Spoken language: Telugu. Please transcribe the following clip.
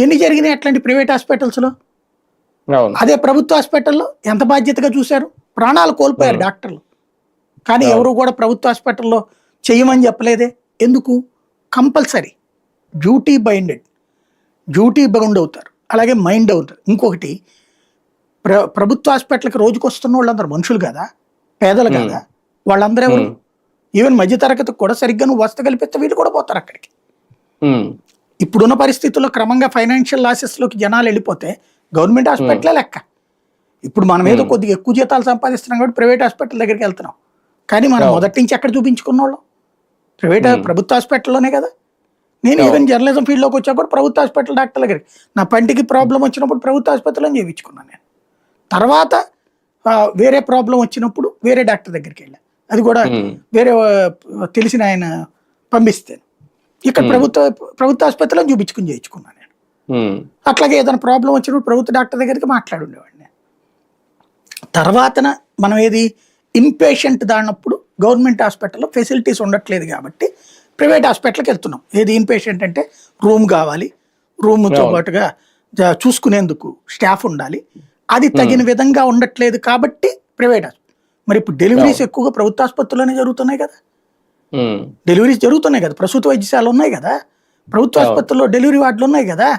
ఎన్ని జరిగినాయి అట్లాంటి ప్రైవేట్ హాస్పిటల్స్లో? అదే ప్రభుత్వ హాస్పిటల్లో ఎంత బాధ్యతగా చూశారు? ప్రాణాలు కోల్పోయారు డాక్టర్లు. కానీ ఎవరు కూడా ప్రభుత్వ హాస్పిటల్లో చేయమని చెప్పలేదే. ఎందుకు? Compulsory. Duty binded. Duty bound అవుతారు. అలాగే మైండ్ అవుతారు. ఇంకొకటి ప్ర ప్రభుత్వ హాస్పిటల్కి రోజుకి వస్తున్న వాళ్ళందరూ మనుషులు కదా? పేదలు కదా? వాళ్ళందరూ ఎవరు. ఈవెన్ మధ్యతరగతికి కూడా సరిగ్గా నువ్వు వస్త కల్పిస్తే వీళ్ళు కూడా పోతారు అక్కడికి. ఇప్పుడున్న పరిస్థితుల్లో క్రమంగా ఫైనాన్షియల్ లాసెస్లోకి జనాలు వెళ్ళిపోతే గవర్నమెంట్ హాస్పిటలే లెక్క. ఇప్పుడు మనం ఏదో కొద్దిగా ఎక్కువ జీతాలు సంపాదిస్తున్నాం కాబట్టి ప్రైవేట్ హాస్పిటల్ దగ్గరికి వెళ్తున్నాం. కానీ మనం అవును. మొదటి నుంచి ఎక్కడ చూపించుకున్న వాళ్ళం? ప్రైవేట్ ప్రభుత్వ హాస్పిటల్లోనే కదా. నేను అవును. ఈవెన్ జర్నలిజం ఫీల్డ్లోకి వచ్చా కూడా ప్రభుత్వ హాస్పిటల్ డాక్టర్ దగ్గరికి నా పంటికి ప్రాబ్లం వచ్చినప్పుడు ప్రభుత్వ హాస్పిటల్లో చేయించుకున్నాను నేను. తర్వాత వేరే ప్రాబ్లం వచ్చినప్పుడు వేరే డాక్టర్ దగ్గరికి వెళ్ళా. అది కూడా వేరే తెలిసిన ఆయన పంపిస్తాను ఇక్కడ ప్రభుత్వ ప్రభుత్వ ఆసుపత్రిలో చూపించుకుని చేయించుకున్నాను నేను. అట్లాగే ఏదైనా ప్రాబ్లం వచ్చినప్పుడు ప్రభుత్వ డాక్టర్ దగ్గరికి మాట్లాడుండేవాడిని నేను. తర్వాతన మనం ఏది ఇన్పేషెంట్ దాడినప్పుడు గవర్నమెంట్ హాస్పిటల్లో ఫెసిలిటీస్ ఉండట్లేదు కాబట్టి ప్రైవేట్ హాస్పిటల్కి వెళ్తున్నాం. ఏది ఇన్పేషెంట్ అంటే రూమ్ కావాలి. రూమ్తో. పాటుగా చూసుకునేందుకు స్టాఫ్ ఉండాలి. అది తగిన విధంగా ఉండట్లేదు కాబట్టి ప్రైవేట్ హాస్పిటల్ మరి ఇప్పుడు డెలివరీస్ ఎక్కువగా ప్రభుత్వ ఆసుపత్రుల్లోనే జరుగుతున్నాయి కదా. డెలివరీస్ జరుగుతున్నాయి కదా. ప్రసూతి వైద్యశాలలు ఉన్నాయి కదా. ప్రభుత్వ. ఆసుపత్రుల్లో డెలివరీ వార్డులు ఉన్నాయి కదా.